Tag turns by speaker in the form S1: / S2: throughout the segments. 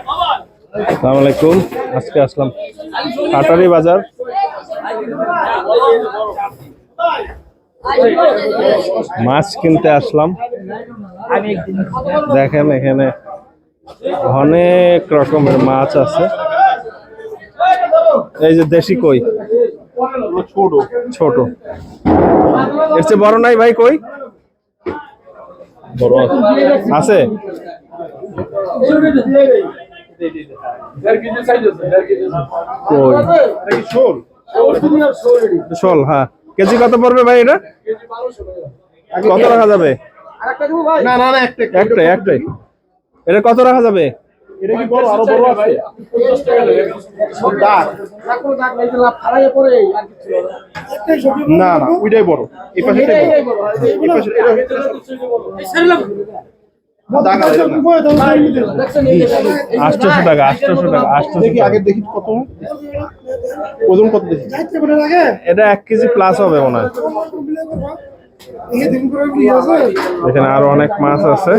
S1: আসসালামু আলাইকুম। আজকে আসলাম কাটারি বাজার। মাছ কিনতে আসলাম। দেখেন এখানে অনেক রকমের মাছ আছে। এই যে দেশি কই? ছোট। ছোট। এর চেয়ে বড় নাই ভাই কই? বড় আছে। শোল হ্যাঁ। কেজি কত পড়বে ভাই এটা? কত রাখা যাবে?
S2: না না না একটা
S1: একটাই একটাই। এটা কত রাখা যাবে?
S2: এটা কি বড়? আরও বড় আছে? দাগ। না না ওইটাই বড়। এই পাশে এই
S1: আটশোশো টাকা আটশোশো টাকা আটশোশো
S2: দেখি আগে দেখি কত? ওজন কত দেখি?
S1: এটা এক কেজি প্লাস হবে মনে হয়। এখানে আরও অনেক মাছ আছে।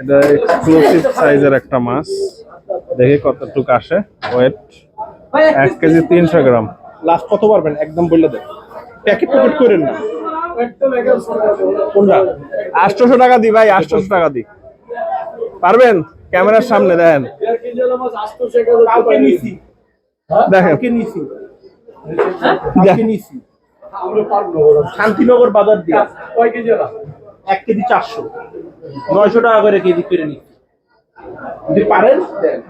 S1: এটা এক্সক্লুসিভ সাইজের একটা মাছ। দেখি কতটুকু আসে। ওয়েট এক কেজি তিনশো গ্রাম।
S2: লাস্ট কত পারবেন একদম বললে দেখ প্যাকেট প্যাকেট করেন না
S1: কোনটা? আটশোশো টাকা দি ভাই আটশোশো টাকা দি। পারবেন? ক্যামেরার সামনে দেখেন
S2: নিছি।
S1: দেখেন।
S2: নিছি। শান্তিনগর বাজার দিয়ে। কয় কেজি এক কেজি চারশো। নয়শো টাকা করে কেজি করে নিচ্ছি যদি পারেন দেন।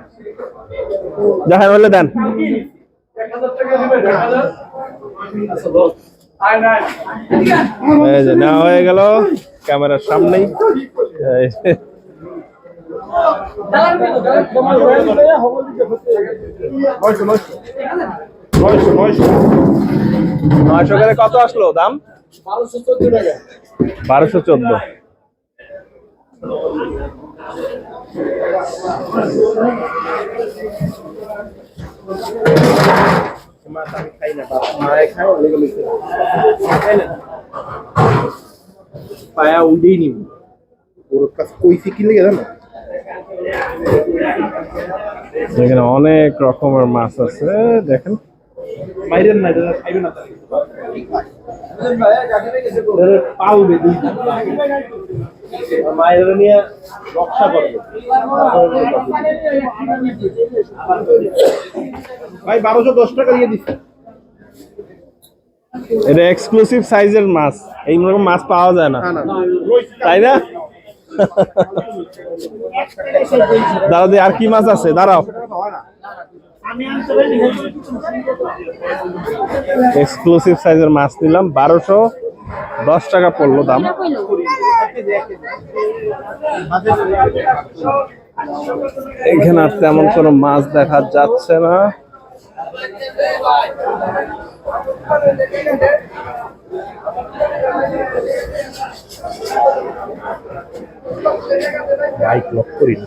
S1: দেখেন বলে দেন। এই যে নেওয়া হয়ে গেল ক্যামেরার সামনেই এই যে।
S2: নয়শো নয়শো নয়শো নয়শো
S1: নয়শো করে কত আসলো দাম বারোশো চোদ্দ
S2: মাছ আমি খাই না বাপ মায়ে খায় অনেক অনেক খাই না? পায়া উঠেই নিব। ওর কাছে কইছি কি লেগে জানো
S1: এখানে অনেক রকমের মাছ আছে। দেখেন।
S2: বাইরের না খাইবে না পালবে মায়ের নিয়ে রক্ষা করবে ভাই বারোশো দশ টাকা দিয়ে দিচ্ছি
S1: এটা এক্সক্লুসিভ সাইজের মাছ। এই রকম মাছ পাওয়া যায় না। তাই না? দাঁড়াও আর কি মাছ আছে? দাঁড়াও। এক্সক্লুসিভ সাইজের মাছ নিলাম বারোশো দশ টাকা পড়ল দাম। এখানে আর তেমন কোনো মাছ দেখা যাচ্ছে না।
S2: বাইক লক করি না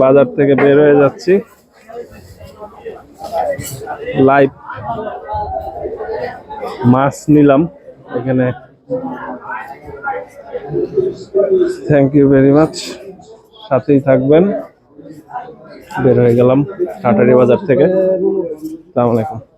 S1: বাজার থেকে বের হয়ে যাচ্ছি। লাইভ মাছ নিলাম এখানে। থ্যাংক ইউ ভেরি মাচ সাথেই থাকবেন। বের হয়ে গেলাম কাটারি বাজার থেকে। আসসালামু আলাইকুম।